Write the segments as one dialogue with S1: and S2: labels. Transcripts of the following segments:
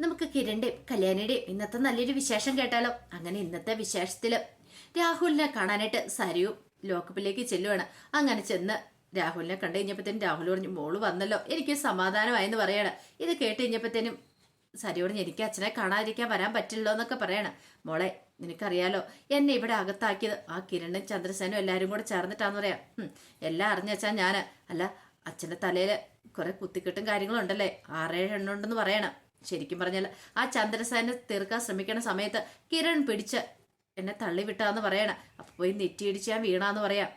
S1: നമുക്ക് കിരണിന്റെയും കല്യാണിയുടെയും ഇന്നത്തെ നല്ലൊരു വിശേഷം കേട്ടാലോ? അങ്ങനെ ഇന്നത്തെ വിശേഷത്തിൽ രാഹുലിനെ കാണാനായിട്ട് സരിയും ലോക്കപ്പിലേക്ക് ചെല്ലുവാണ്. അങ്ങനെ ചെന്ന് രാഹുലിനെ കണ്ടു കഴിഞ്ഞപ്പോഴത്തേനും രാഹുൽ പറഞ്ഞു മോൾ വന്നല്ലോ എനിക്ക് സമാധാനമായെന്ന് പറയാണ്. ഇത് കേട്ട് കഴിഞ്ഞപ്പോഴത്തേനും സരിയോട് എനിക്ക് അച്ഛനെ കാണാതിരിക്കാൻ വരാൻ പറ്റില്ലോ എന്നൊക്കെ പറയാണ്. മോളെ നിനക്കറിയാലോ എന്നെ ഇവിടെ അകത്താക്കിയത് ആ കിരണും ചന്ദ്രസേനും എല്ലാവരും കൂടെ ചേർന്നിട്ടാന്ന് പറയാം. എല്ലാം അറിഞ്ഞച്ചാ ഞാൻ അല്ല അച്ഛന്റെ തലയിൽ കുറെ കുത്തിക്കെട്ടും കാര്യങ്ങളും ഉണ്ടല്ലേ? ആറേഴ് എണ്ണുണ്ടെന്ന് പറയണം. ശരിക്കും പറഞ്ഞാൽ ആ ചന്ദ്രസേനെ തീർക്കാൻ ശ്രമിക്കണ സമയത്ത് കിരൺ പിടിച്ച് എന്നെ തള്ളിവിട്ടാന്ന് പറയണ. അപ്പൊ പോയി നെറ്റിയിടിച്ച് ഞാൻ വീണാന്ന് പറയാം.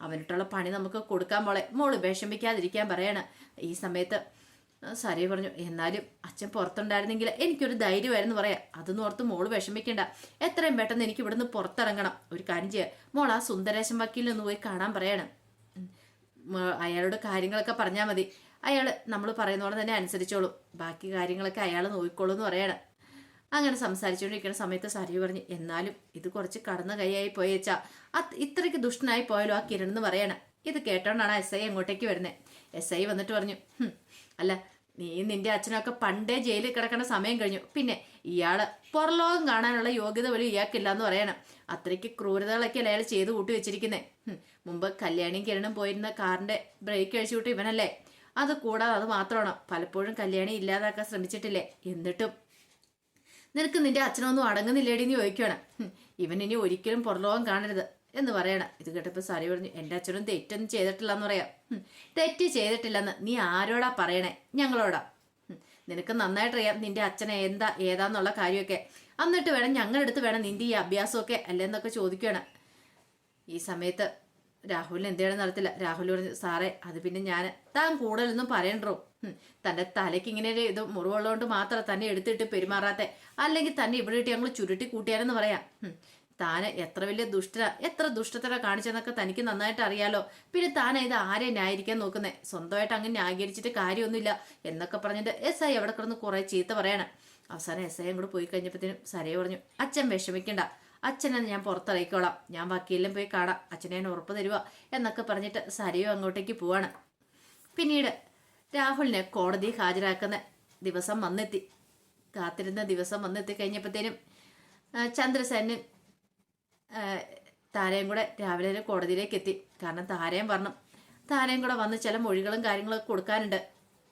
S1: അവനിട്ടുള്ള പണി നമുക്ക് കൊടുക്കാൻ മോളെ. മോൾ വിഷമിക്കാതിരിക്കാൻ പറയണ. ഈ സമയത്ത് സരി പറഞ്ഞു എന്നാലും അച്ഛൻ പുറത്തുണ്ടായിരുന്നെങ്കിൽ എനിക്കൊരു ധൈര്യമായിരുന്നു പറയാം. അതൊന്നും ഓർത്ത് മോൾ വിഷമിക്കണ്ട. എത്രയും പെട്ടെന്ന് എനിക്ക് ഇവിടുന്ന് പുറത്തിറങ്ങണം. ഒരു കാര്യം ചെയ്യാം. മോൾ ആ സുന്ദരേശം വക്കീലൊന്ന് പോയി കാണാൻ പറയണം. അയാളോട് കാര്യങ്ങളൊക്കെ പറഞ്ഞാൽ മതി. അയാൾ നമ്മൾ പറയുന്ന പോലെ തന്നെ അനുസരിച്ചോളും. ബാക്കി കാര്യങ്ങളൊക്കെ അയാൾ നോക്കിക്കോളൂ എന്ന് പറയണം. അങ്ങനെ സംസാരിച്ചുകൊണ്ടിരിക്കുന്ന സമയത്ത് സരി പറഞ്ഞു എന്നാലും ഇത് കുറച്ച് കടന്ന കൈയായി പോയേച്ചാ. അത് ഇത്രയ്ക്ക് ദുഷ്ടനായി പോയാലോ ആ കിരൺ എന്ന് പറയണം. ഇത് കേട്ടോണ്ടാണ് എസ് ഐ അങ്ങോട്ടേക്ക് വരുന്നത് എസ് ഐ വന്നിട്ട് പറഞ്ഞു അല്ല നീ നിന്റെ അച്ഛനൊക്കെ പണ്ടേ ജയിലിൽ കിടക്കുന്ന സമയം കഴിഞ്ഞു. പിന്നെ ഇയാൾ പുറലോകം കാണാനുള്ള യോഗ്യത പോലും ഇയാൾക്കില്ല എന്ന് പറയണം. അത്രയ്ക്ക് ക്രൂരതകളൊക്കെ അയാൾ ചെയ്തു കൂട്ടി വെച്ചിരിക്കുന്നേ. മുമ്പ് കല്യാണിയും കിരണും പോയിരുന്ന കാറിന്റെ ബ്രേക്ക് അഴിച്ചു വിട്ട് ഇവനല്ലേ? അത് കൂടാതെ അത് മാത്രമാണ്? പലപ്പോഴും കല്യാണി ഇല്ലാതാക്കാൻ ശ്രമിച്ചിട്ടില്ലേ? എന്നിട്ടും. നിനക്ക് നിന്റെ അച്ഛനൊന്നും അടങ്ങുന്നില്ലേടി എന്ന് ചോദിക്കുകയാണ് ഇവൻ ഇനി ഒരിക്കലും പുറലോകം കാണരുത്. എന്ന് പറയണ. ഇത് കേട്ടപ്പോൾ സാരി പറഞ്ഞു എന്റെ അച്ഛനും തെറ്റൊന്നും ചെയ്തിട്ടില്ല എന്ന് പറയാം തെറ്റ് ചെയ്തിട്ടില്ലെന്ന് നീ ആരോടാ പറയണേ? ഞങ്ങളോടാ. നിനക്ക് നന്നായിട്ടറിയാം നിന്റെ അച്ഛനെ എന്താ ഏതാന്നുള്ള കാര്യമൊക്കെ. എന്നിട്ട് വേണം ഞങ്ങളെടുത്ത് വേണം നിന്റെ ഈ അഭ്യാസമൊക്കെ അല്ലെന്നൊക്കെ ചോദിക്കുകയാണ് ഈ സമയത്ത് രാഹുലിന് എന്തെയാണ് നടത്തില്ല രാഹുൽ പറഞ്ഞു സാറേ അത് പിന്നെ ഞാൻ താൻ കൂടുതലൊന്നും പറയണ്ടോ? തന്റെ തലയ്ക്ക് ഇങ്ങനെ ഒരു ഇത് മുറിവുള്ളതുകൊണ്ട് മാത്രം തന്നെ എടുത്തിട്ട് പെരുമാറാത്തെ. അല്ലെങ്കിൽ തന്നെ ഇവിടെ ഇട്ട് ഞങ്ങൾ ചുരുട്ടി കൂട്ടിയാലെന്ന് പറയാം. താന് എത്ര വലിയ ദുഷ്ട എത്ര ദുഷ്ടത്തര കാണിച്ചെന്നൊക്കെ തനിക്ക് നന്നായിട്ട് അറിയാലോ. പിന്നെ താൻ ഇത് ആരെ ന്യായീകരിക്കാൻ നോക്കുന്നേ? സ്വന്തമായിട്ട് അങ്ങ് ന്യായീകരിച്ചിട്ട് കാര്യമൊന്നുമില്ല എന്നൊക്കെ പറഞ്ഞിട്ട് എസ് ഐ അവിടെ കിടന്ന് കുറെ ചീത്ത പറയണം. അവസാനം എസ് ഐ അങ്ങോട്ട് പോയി കഴിഞ്ഞപ്പോഴത്തേനും സരയെ പറഞ്ഞു അച്ഛൻ വിഷമിക്കണ്ട. അച്ഛനെ ഞാൻ പുറത്തിറക്കിക്കോളാം. ഞാൻ വക്കീലിലും പോയി കാണാം. അച്ഛനെ ഞാൻ ഉറപ്പ് തരുക എന്നൊക്കെ പറഞ്ഞിട്ട് സരയോ അങ്ങോട്ടേക്ക് പോവാണ്. പിന്നീട് രാഹുലിനെ കോടതി ഹാജരാക്കുന്ന ദിവസം വന്നെത്തി. കാത്തിരുന്ന ദിവസം വന്നെത്തി കഴിഞ്ഞപ്പോഴത്തേനും ആ, താരയും കൂടെ രാവിലെ തന്നെ കോടതിയിലേക്ക് എത്തി. കാരണം താരയും പറഞ്ഞു താരയും കൂടെ വന്ന് ചില മൊഴികളും കാര്യങ്ങളൊക്കെ കൊടുക്കാനുണ്ട്.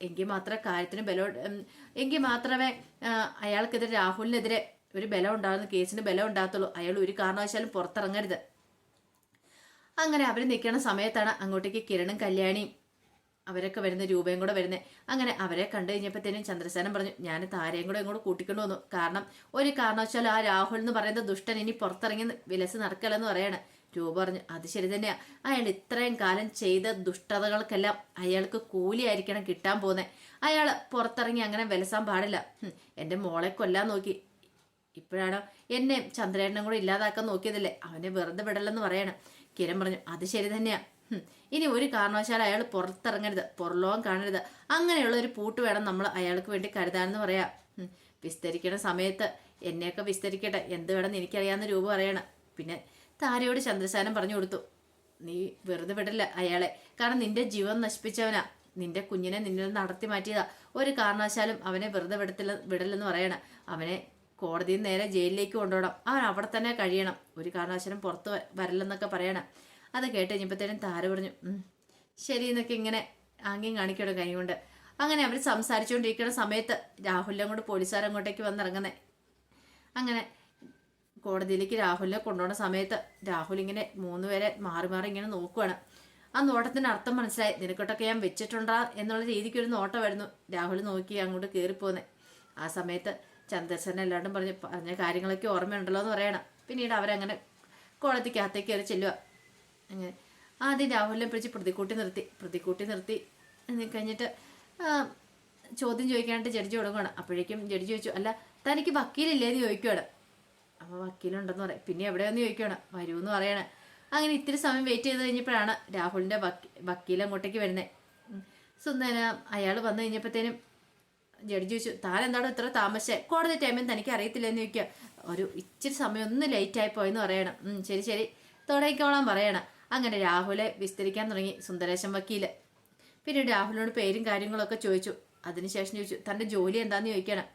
S1: എങ്കിൽ മാത്രമേ കാര്യത്തിന് ബലം എങ്കിൽ മാത്രമേ അയാൾക്കെതിരെ രാഹുലിനെതിരെ ഒരു ബലം ഉണ്ടാകുന്ന കേസിന് ബലം ഉണ്ടാകത്തുള്ളൂ. അയാൾ ഒരു കാരണവശാലും പുറത്തിറങ്ങരുത്. അങ്ങനെ അവർ നിൽക്കുന്ന സമയത്താണ് അങ്ങോട്ടേക്ക് കിരണും കല്യാണിയും അവരൊക്കെ വരുന്ന രൂപയും കൂടെ വരുന്നത് അങ്ങനെ അവരെ കണ്ടു കഴിഞ്ഞപ്പോഴത്തേനും ചന്ദ്രസേനൻ പറഞ്ഞു ഞാൻ താരയും കൂടെ ഇങ്ങോട്ട് കൂട്ടിക്കൊണ്ടു വന്നു. കാരണം ഒരു കാരണവശാലും ആ രാഹുൽ എന്ന് പറയുന്ന ദുഷ്ടൻ ഇനി പുറത്തിറങ്ങി വിലസ് നടക്കലെന്ന് പറയാണ്. രൂപ പറഞ്ഞു അത് ശരി തന്നെയാ. അയാൾ ഇത്രയും കാലം ചെയ്ത ദുഷ്ടതകൾക്കെല്ലാം അയാൾക്ക് കൂലിയായിരിക്കണം കിട്ടാൻ പോകുന്നത് അയാൾ പുറത്തിറങ്ങി അങ്ങനെ വിലസാൻ പാടില്ല. എന്റെ മോളെ കൊല്ലാൻ നോക്കി. ഇപ്പോഴാണോ എന്നെ ചന്ദ്രേട്ടനും കൂടെ ഇല്ലാതാക്കാൻ നോക്കിയതല്ലേ? അവനെ വെറുതെ വിടലെന്ന് പറയണം. കിരൺ പറഞ്ഞു അത് ശരി തന്നെയാ. ഹും, ഇനി ഒരു കാരണവശാലും അയാൾ പുറത്തിറങ്ങരുത്. പുറലോകം കാണരുത്. അങ്ങനെയുള്ള ഒരു പൂട്ട് വേണം നമ്മൾ അയാൾക്ക് വേണ്ടി കരുതാനെന്ന് പറയാം. വിസ്തരിക്കണ സമയത്ത് എന്നെയൊക്കെ വിസ്തരിക്കട്ടെ. എന്ത് വേണമെന്ന് എനിക്കറിയാവുന്ന രൂപ പറയണം പിന്നെ താരയോട് ചന്ദ്രശാനം പറഞ്ഞു കൊടുത്തു. നീ വെറുതെ വിടില്ല അയാളെ. കാരണം നിന്റെ ജീവൻ നശിപ്പിച്ചവനാ. നിന്റെ കുഞ്ഞിനെ നിന്നിൽ നടത്തി മാറ്റിയതാ. ഒരു കാരണവശാലും അവനെ വെറുതെ വിടത്തില്ല വിടലെന്ന് പറയണം. അവനെ കോടതിയിൽ നേരെ ജയിലിലേക്ക് കൊണ്ടുപോകണം. അവൻ അവിടെ തന്നെ കഴിയണം. ഒരു കാരണവശാലും പുറത്ത് വരില്ലെന്നൊക്കെ പറയണം. അത് കേട്ട് കഴിഞ്ഞപ്പോഴത്തേനും താര പറഞ്ഞു "ഉം, ശരി എന്നൊക്കെ ഇങ്ങനെ ആംഗ്യം കാണിക്കണം കൈ കൊണ്ട്? അങ്ങനെ അവർ സംസാരിച്ചുകൊണ്ടിരിക്കുന്ന സമയത്ത് രാഹുലിനെ കൊണ്ട് പോലീസുകാർ അങ്ങോട്ടേക്ക് വന്നിറങ്ങുന്നത് അങ്ങനെ കോടതിയിലേക്ക് രാഹുലിനെ കൊണ്ടുപോകുന്ന സമയത്ത് രാഹുൽ ഇങ്ങനെ മൂന്ന് മൂന്നുപേരെ മാറി മാറി ഇങ്ങനെ നോക്കുവാണ്. ആ നോട്ടത്തിന്റെ അർത്ഥം മനസ്സിലായി. നിനക്കൊട്ടൊക്കെ ഞാൻ വെച്ചിട്ടുണ്ടാ? എന്നുള്ള രീതിക്ക് ഒരു നോട്ടമായിരുന്നു രാഹുൽ നോക്കി അങ്ങോട്ട് കയറിപ്പോന്നെ ആ സമയത്ത് ചന്ദ്രസേന എല്ലാവരും പറഞ്ഞ് പറഞ്ഞ കാര്യങ്ങളൊക്കെ ഓർമ്മയുണ്ടല്ലോ എന്ന് പറയണം. പിന്നീട് അവരങ്ങനെ കോടതിക്കകത്തേക്ക് കയറി ചെല്ലുക അങ്ങനെ. ആദ്യം രാഹുലിനെ പിടിച്ച് പ്രതിക്കൂട്ടി നിർത്തി പ്രതിക്കൂട്ടി നിർത്തി. കഴിഞ്ഞിട്ട് ചോദ്യം ചോദിക്കാനായിട്ട് ജഡ്ജി തുടങ്ങുകയാണ് അപ്പോഴേക്കും ജഡ്ജി ചോദിച്ചു അല്ല തനിക്ക് വക്കീലില്ലേന്ന് ചോദിക്കുകയാണ് അപ്പോൾ വക്കീലുണ്ടെന്ന് പറയാം. പിന്നെ എവിടെയെന്ന് ചോദിക്കുകയാണ് എന്ന് പറയണ. അങ്ങനെ ഇത്തിരി സമയം വെയിറ്റ് ചെയ്ത് കഴിഞ്ഞപ്പോഴാണ് രാഹുലിന്റെ വക്കീ വക്കീൽ അങ്ങോട്ടേക്ക് വരുന്നത് സുന്ദര അയാൾ വന്നു കഴിഞ്ഞപ്പോഴത്തേനും ജഡ്ജി ചോദിച്ചു താൻ എന്താണോ ഇത്ര താമസിച്ചത് കോടതി ടൈമിൽ തനിക്ക് അറിയത്തില്ലെന്ന് ചോദിക്കുക ഒരു ഇച്ചിരി സമയം ഒന്ന് ആയി പോയെന്ന് പറയണം. ശരി ശരി. തുടങ്ങിക്കോളാൻ പറയണം. അങ്ങനെ രാഹുലെ വിസ്തരിക്കാൻ തുടങ്ങി സുന്ദരേശൻ വക്കീൽ. പിന്നീട് രാഹുലിനോട് പേരും കാര്യങ്ങളൊക്കെ ചോദിച്ചു. അതിനുശേഷം ചോദിച്ചു തന്റെ ജോലി എന്താണെന്ന് ചോദിക്കണം.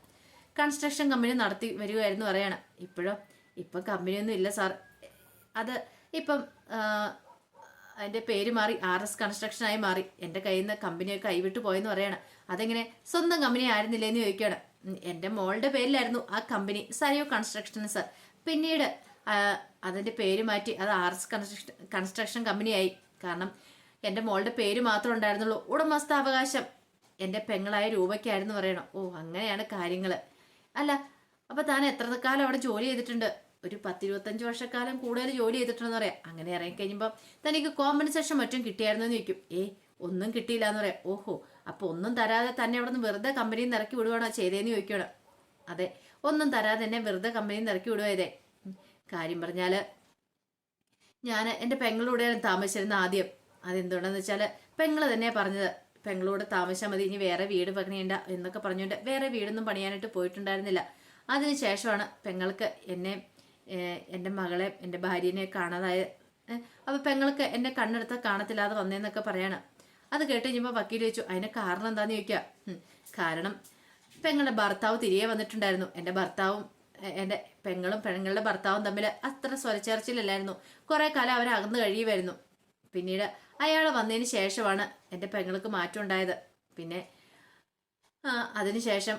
S1: കൺസ്ട്രക്ഷൻ കമ്പനി നടത്തി വരികയായിരുന്നു പറയണം. ഇപ്പോഴോ? ഇപ്പം കമ്പനിയൊന്നും ഇല്ല സാർ. അത് ഇപ്പം അതിന്റെ പേര് മാറി ആർ എസ് കൺസ്ട്രക്ഷനായി മാറി. എന്റെ കയ്യിൽ നിന്ന് കമ്പനിയൊക്കെ കൈവിട്ട് പോയെന്ന് പറയണം. അതെങ്ങനെ? സ്വന്തം കമ്പനി ആയിരുന്നില്ലേന്ന് ചോദിക്കുകയാണ് എന്റെ മോളുടെ പേരിലായിരുന്നു ആ കമ്പനി സയോ കൺസ്ട്രക്ഷൻസ് പിന്നീട് ആ, അതിന്റെ പേര് മാറ്റി. അത് ആർ എസ് കൺസ്ട്രക്ഷൻ കൺസ്ട്രക്ഷൻ കമ്പനിയായി കാരണം എന്റെ മോളുടെ പേര് മാത്രമേ ഉണ്ടായിരുന്നുള്ളൂ. ഉടമസ്ഥാവകാശം. എന്റെ പെങ്ങളായ രൂപയ്ക്കായിരുന്നു പറയണം. ഓ അങ്ങനെയാണ് കാര്യങ്ങൾ അല്ല അപ്പോൾ താൻ എത്ര കാലം അവിടെ ജോലി ചെയ്തിട്ടുണ്ട്? ഒരു പത്തിരുപത്തഞ്ച് വർഷക്കാലം കൂടുതൽ ജോലി ചെയ്തിട്ടുണ്ടെന്ന് പറയാം. അങ്ങനെ ഇറങ്ങിക്കഴിയുമ്പോൾ തനിക്ക് കോമ്പൻസേഷൻ മറ്റും കിട്ടിയായിരുന്നു എന്ന് ചോദിക്കും. ഏ ഒന്നും കിട്ടിയില്ല എന്ന് പറയാം. ഓഹോ അപ്പോൾ ഒന്നും തരാതെ തന്നെ അവിടെ നിന്ന് വെറുതെ കമ്പനിയിൽ നിന്ന് ഇറക്കി വിടുവാണോ ചെയ്തേന്ന് ചോദിക്കണം. അതെ ഒന്നും തരാതെ തന്നെ വെറുതെ കമ്പനിയിൽ നിന്ന് ഇറക്കി വിടുവതേ കാര്യം പറഞ്ഞാൽ ഞാൻ എന്റെ പെങ്ങളൂടെയാണ് താമസിച്ചിരുന്നത് ആദ്യം. അതെന്തുകൊണ്ടെന്ന് വെച്ചാൽ പെങ്ങൾ തന്നെ പറഞ്ഞത്. പെങ്ങളോട് താമസിച്ചാൽ മതി ഇനി വേറെ വീട് പണിയണ്ട എന്നൊക്കെ പറഞ്ഞുകൊണ്ട് വേറെ വീടൊന്നും പണിയാനായിട്ട് പോയിട്ടുണ്ടായിരുന്നില്ല. അതിനുശേഷമാണ് പെങ്ങൾക്ക് എന്നെ എന്റെ മകളെ എന്റെ ഭാര്യനെ കാണാതായ അപ്പോൾ പെങ്ങൾക്ക് എന്നെ കണ്ണെടുത്താൽ കാണത്തില്ലാതെ വന്നേന്നൊക്കെ പറയാണ്. അത് കേട്ട് കഴിഞ്ഞപ്പോൾ വക്കീൽ ചോദിച്ചു അതിന് കാരണം എന്താണെന്ന് ചോദിക്കുക കാരണം പെങ്ങളുടെ ഭർത്താവ് തിരികെ വന്നിട്ടുണ്ടായിരുന്നു. എന്റെ ഭർത്താവും എന്റെ പെങ്ങളും പെങ്ങളുടെ ഭർത്താവും തമ്മിൽ അത്ര സ്വരച്ചേർച്ചിലല്ലായിരുന്നു. കുറേ കാലം അവർ അകന്നു കഴിയുമായിരുന്നു പിന്നീട് അയാൾ വന്നതിന് ശേഷമാണ് എന്റെ പെങ്ങൾക്ക് മാറ്റം ഉണ്ടായത് പിന്നെ അതിനുശേഷം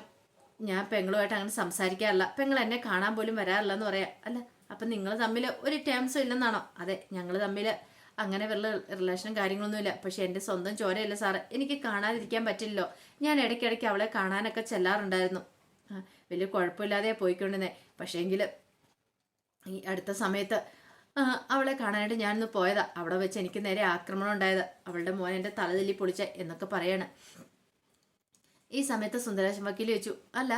S1: ഞാൻ പെങ്ങളുമായിട്ട് അങ്ങനെ സംസാരിക്കാറില്ല. പെങ്ങൾ എന്നെ കാണാൻ പോലും വരാറില്ല എന്ന് പറയാം. അല്ല അപ്പം നിങ്ങൾ തമ്മിൽ ഒരു ടേംസും ഇല്ലെന്നാണോ? അതെ ഞങ്ങൾ തമ്മിൽ അങ്ങനെ വല്ല റിലേഷനും കാര്യങ്ങളൊന്നുമില്ല പക്ഷെ എന്റെ സ്വന്തം ചോരയല്ല സാറ്. എനിക്ക് കാണാതിരിക്കാൻ പറ്റില്ലല്ലോ. ഞാൻ ഇടയ്ക്കിടയ്ക്ക് അവളെ കാണാനൊക്കെ ചെല്ലാറുണ്ടായിരുന്നു. വലിയ കുഴപ്പമില്ലാതെ പോയിക്കൊണ്ടിരുന്നേ. പക്ഷേങ്കിൽ ഈ അടുത്ത സമയത്ത് അവളെ കാണാനായിട്ട് ഞാനൊന്ന് പോയതാ. അവിടെ വെച്ച് എനിക്ക് നേരെ ആക്രമണം ഉണ്ടായത് അവളുടെ മോൻ എന്റെ തലതെല്ലി പൊളിച്ച എന്നൊക്കെ പറയാണ്. ഈ സമയത്ത് സുന്ദരാശൻ വക്കീൽ ചോദിച്ചു അല്ല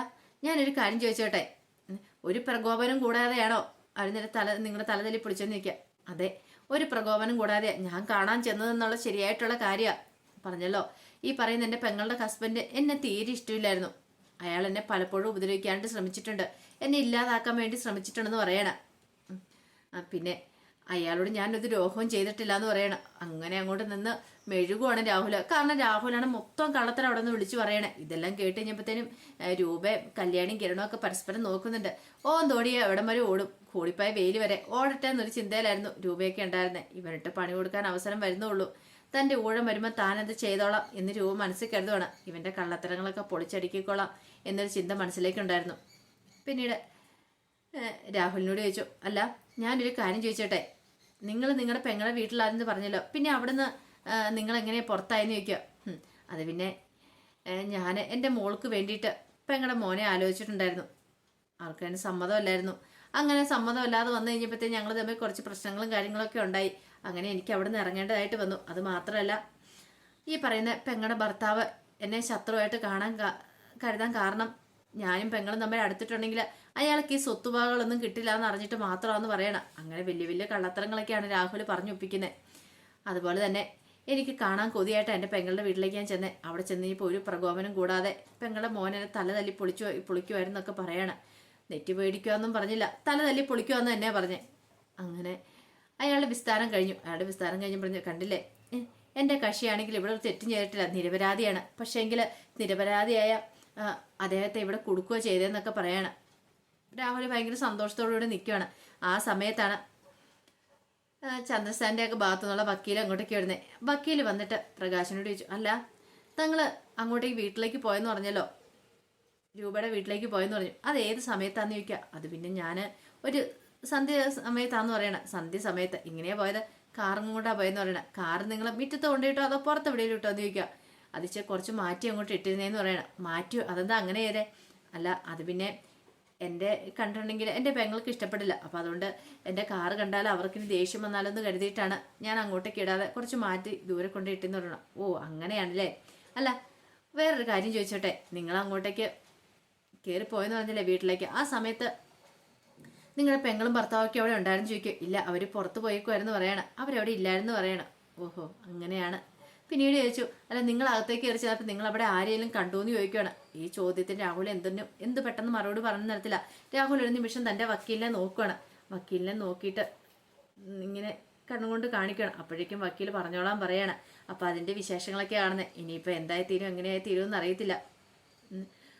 S1: ഞാനൊരു കാര്യം ചോദിച്ചോട്ടെ? ഒരു പ്രകോപനം കൂടാതെയാണോ അതിനെ തല നിങ്ങളുടെ തലതല്ലി പൊളിച്ചെന്ന് നിൽക്കുക അതെ ഒരു പ്രകോപനം കൂടാതെ ഞാൻ കാണാൻ ചെന്നതെന്നുള്ള ശരിയായിട്ടുള്ള കാര്യമാണ് പറഞ്ഞല്ലോ. ഈ പറയുന്ന എന്റെ പെങ്ങളുടെ ഹസ്ബൻഡ് എന്നെ തീരെ ഇഷ്ടമില്ലായിരുന്നു. അയാൾ എന്നെ പലപ്പോഴും ഉപദ്രവിക്കാനായിട്ട് ശ്രമിച്ചിട്ടുണ്ട്. എന്നെ ഇല്ലാതാക്കാൻ വേണ്ടി ശ്രമിച്ചിട്ടുണ്ടെന്ന് പറയണം. പിന്നെ അയാളോട് ഞാനൊരു ദ്രോഹവും ചെയ്തിട്ടില്ല എന്ന് പറയണം. അങ്ങനെ അങ്ങോട്ട് നിന്ന് മെഴുകുവാണ് രാഹുൽ കാരണം രാഹുലാണ് മൊത്തം കള്ളത്തരം അവിടെ നിന്ന് വിളിച്ചു പറയണേ. ഇതെല്ലാം കേട്ട് കഴിഞ്ഞപ്പോഴത്തേനും രൂപ കല്യാണിയും കിരണവും ഒക്കെ പരസ്പരം നോക്കുന്നുണ്ട്. ഓ തോടിയ എവിടം വരെ ഓടും. കൂടിപ്പോയ വെയിൽ വരെ. ഓടട്ടെ എന്നൊരു ചിന്തയിലായിരുന്നു രൂപയൊക്കെ ഉണ്ടായിരുന്നത് ഇവനിട്ട് പണി കൊടുക്കാൻ അവസരം വരുന്നുള്ളൂ തന്റെ ഊഴം വരുമ്പോൾ താനത് ചെയ്തോളാം എന്ന് രൂപ മനസ്സിൽ കരുതുവാണ്. ഇവന്റെ കള്ളത്തരങ്ങളൊക്കെ പൊളിച്ചടുക്കിക്കോളാം എന്നൊരു ചിന്ത മനസ്സിലേക്കുണ്ടായിരുന്നു. പിന്നീട് രാഹുലിനോട് ചോദിച്ചു അല്ല ഞാനൊരു കാര്യം ചോദിച്ചോട്ടെ? നിങ്ങൾ നിങ്ങളുടെ പെങ്ങളെ വീട്ടിലാണെന്ന് പറഞ്ഞല്ലോ. പിന്നെ അവിടുന്ന് നിങ്ങൾ എങ്ങനെ പുറത്തായെന്ന് ചോദിക്കുക? അത് പിന്നെ ഞാൻ എന്റെ മോൾക്ക് വേണ്ടിയിട്ട് പെങ്ങളുടെ മോനെ ആലോചിച്ചിട്ടുണ്ടായിരുന്നു. ആൾക്ക് അതിന് സമ്മതമല്ലായിരുന്നു. അങ്ങനെ സമ്മതമല്ലാതെ വന്നു കഴിഞ്ഞപ്പോഴത്തേ ഞങ്ങൾ തമ്മിൽ കുറച്ച് പ്രശ്നങ്ങളും കാര്യങ്ങളൊക്കെ ഉണ്ടായി. അങ്ങനെ എനിക്ക് അവിടെ നിന്ന് ഇറങ്ങേണ്ടതായിട്ട് വന്നു. അത് മാത്രമല്ല ഈ പറയുന്ന പെങ്ങളുടെ ഭർത്താവ് എന്നെ ശത്രുവായിട്ട് കാണാൻ കരുതാൻ കാരണം ഞാനും പെങ്ങളും തമ്മിൽ അടുത്തിട്ടുണ്ടെങ്കിൽ അയാൾക്ക് ഈ സ്വത്തുവകകളൊന്നും കിട്ടില്ല എന്ന് അറിഞ്ഞിട്ട് മാത്രമാണെന്ന് പറയണം. അങ്ങനെ വലിയ വലിയ കള്ളത്തരങ്ങളൊക്കെയാണ് രാഹുൽ പറഞ്ഞൊപ്പിക്കുന്നത് അതുപോലെ തന്നെ എനിക്ക് കാണാൻ കൊതിയായിട്ട് എന്റെ പെങ്ങളുടെ വീട്ടിലേക്ക് ഞാൻ ചെന്നേ. അവിടെ ചെന്ന് കഴിഞ്ഞപ്പോൾ ഒരു പ്രകോപനം കൂടാതെ പെങ്ങളുടെ മോനെ തല തല്ലി പൊളിച്ചു പൊളിക്കുമായിരുന്നൊക്കെ പറയണം. പേടിക്കുക എന്നും പറഞ്ഞില്ല. തല തല്ലി പൊളിക്കുക എന്ന് തന്നെ പറഞ്ഞേ. അങ്ങനെ അയാളുടെ വിസ്താരം കഴിഞ്ഞു. അയാളുടെ വിസ്താരം കഴിഞ്ഞു പറഞ്ഞു കണ്ടില്ലേ? എന്റെ കക്ഷിയാണെങ്കിൽ ഇവിടെ ഒരു തെറ്റും ചെയ്തിട്ടില്ല. നിരപരാധിയാണ്. പക്ഷേങ്കിൽ നിരപരാധിയായ അദ്ദേഹത്തെ ഇവിടെ കൊടുക്കുകയോ ചെയ്തതെന്നൊക്കെ പറയണം. രാഹുൽ ഭയങ്കര സന്തോഷത്തോടുകൂടി നിൽക്കുകയാണ് ആ സമയത്താണ് ചന്ദ്രസാന്റെ ഒക്കെ ഭാഗത്തു നിന്നുള്ള വക്കീൽ അങ്ങോട്ടേക്ക് വരുന്നത് വക്കീൽ വന്നിട്ട് പ്രകാശനോട് ചോദിച്ചു അല്ല തങ്ങൾ അങ്ങോട്ടേക്ക് വീട്ടിലേക്ക് പോയെന്ന് പറഞ്ഞല്ലോ? രൂപയുടെ വീട്ടിലേക്ക് പോയെന്ന് പറഞ്ഞു. അത് ഏത് സമയത്താന്ന് ചോദിക്കുക അത് പിന്നെ ഞാൻ ഒരു സന്ധ്യ സമയത്താന്ന് പറയണ. സന്ധ്യ സമയത്ത് ഇങ്ങനെയാ പോയത്. കാറും കൊണ്ടാ പോയെന്ന് പറയണ. കാറ് നിങ്ങൾ മുറ്റത്ത് കൊണ്ടുപോയിട്ടോ അതോ പുറത്ത് എവിടെയും ഇട്ടോ എന്ന് ചോദിക്കുക. അതിച്ച് കുറച്ച് മാറ്റി അങ്ങോട്ട് ഇട്ടിരുന്നേന്ന് പറയണ. മാറ്റി അതെന്താ അങ്ങനെ ചെയ്തേ? അല്ല അത് പിന്നെ എന്റെ കണ്ടിട്ടുണ്ടെങ്കിൽ എന്റെ പെങ്ങൾക്ക് ഇഷ്ടപ്പെടില്ല. അപ്പോൾ അതുകൊണ്ട് എന്റെ കാറ് കണ്ടാൽ അവർക്കിനി ദേഷ്യം വന്നാലെന്ന് കരുതിയിട്ടാണ് ഞാൻ അങ്ങോട്ടേക്ക് ഇടാതെ കുറച്ച് മാറ്റി ദൂരെ കൊണ്ട് ഇട്ടെന്ന് പറയണം. ഓ അങ്ങനെയാണല്ലേ? അല്ല വേറൊരു കാര്യം ചോദിച്ചോട്ടെ. നിങ്ങൾ അങ്ങോട്ടേക്ക് കയറി പോയെന്ന് പറഞ്ഞില്ലേ വീട്ടിലേക്ക്? ആ സമയത്ത് നിങ്ങളുടെ പെങ്ങളും ഭർത്താവൊക്കെ അവിടെ ഉണ്ടായിരുന്നു ചോദിക്കും ഇല്ല അവർ പുറത്ത് പോയേക്കുമായിരുന്നു പറയണം. അവരവിടെ ഇല്ലായിരുന്നു പറയണം. ഓഹോ അങ്ങനെയാണ്. പിന്നീട് ചോദിച്ചു അല്ല നിങ്ങൾ അകത്തേക്ക് കയറി ചെന്നപ്പോൾ നിങ്ങൾ അവിടെ ആരെയും കണ്ടു എന്ന് ചോദിക്കുകയാണ് ഈ ചോദ്യത്തിന് രാഹുൽ എന്തിനും എന്ത് പെട്ടെന്ന് മറുപടി പറഞ്ഞു തരത്തില്ല രാഹുൽ ഒരു നിമിഷം തന്റെ വക്കീലിനെ നോക്കുകയാണ് വക്കീലിനെ നോക്കിയിട്ട് ഇങ്ങനെ കണ്ണുകൊണ്ട് കാണിക്കണം അപ്പോഴേക്കും വക്കീൽ പറഞ്ഞോളാൻ പറയാണ്. അപ്പോൾ അതിന്റെ വിശേഷങ്ങളൊക്കെ കാണുന്നത് ഇനിയിപ്പോൾ എന്തായി തീരും എങ്ങനെയായി തീരും എന്ന് അറിയത്തില്ല ഉം.